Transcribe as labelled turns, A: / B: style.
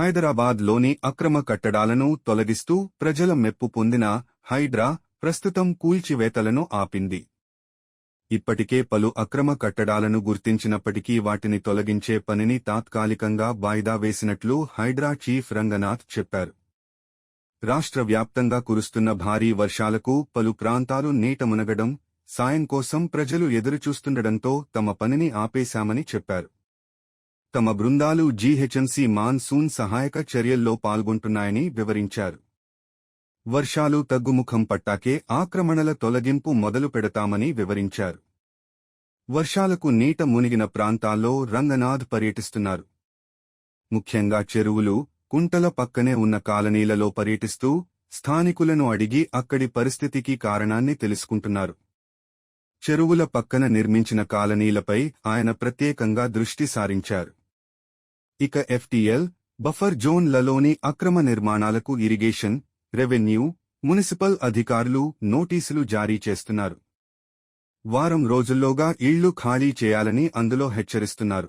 A: హైదరాబాద్లోని అక్రమ కట్టడాలను తొలగిస్తూ ప్రజల మెప్పు పొందిన హైడ్రా ప్రస్తుతం కూల్చివేతలను ఆపింది. ఇప్పటికే పలు అక్రమ కట్టడాలను గుర్తించినప్పటికీ వాటిని తొలగించే పనిని తాత్కాలికంగా వాయిదా వేసినట్లు హైడ్రా చీఫ్ రంగనాథ్ చెప్పారు. రాష్ట్ర వ్యాప్తంగా కురుస్తున్న భారీ వర్షాలకు పలు ప్రాంతాలు నీట మునగడం సాయం కోసం ప్రజలు ఎదురుచూస్తుండటంతో తమ పనిని ఆపేశామని చెప్పారు. తమ బృందాలు జీహెచ్ఎంసీ మాన్సూన్ సహాయక చర్యల్లో పాల్గొంటున్నాయని వివరించారు. వర్షాలు తగ్గుముఖం పట్టాకే ఆక్రమణల తొలగింపు మొదలు పెడతామని వివరించారు. వర్షాలకు నీట మునిగిన ప్రాంతాల్లో రంగనాథ్ పర్యటిస్తున్నారు. ముఖ్యంగా చెరువులు కుంటల పక్కనే ఉన్న కాలనీలలో పర్యటిస్తూ స్థానికులను అడిగి అక్కడి పరిస్థితికి కారణాన్ని తెలుసుకుంటున్నారు. చెరువుల పక్కన నిర్మించిన కాలనీలపై ఆయన ప్రత్యేకంగా దృష్టి సారించారు. ఇక ఎఫ్టీఎల్ బఫర్ జోన్లలోని అక్రమ నిర్మాణాలకు ఇరిగేషన్ రెవెన్యూ మున్సిపల్ అధికారులు నోటీసులు జారీ చేస్తున్నారు. వారం రోజుల్లోగా ఇళ్ళు ఖాళీ చేయాలని అందులో హెచ్చరిస్తున్నారు.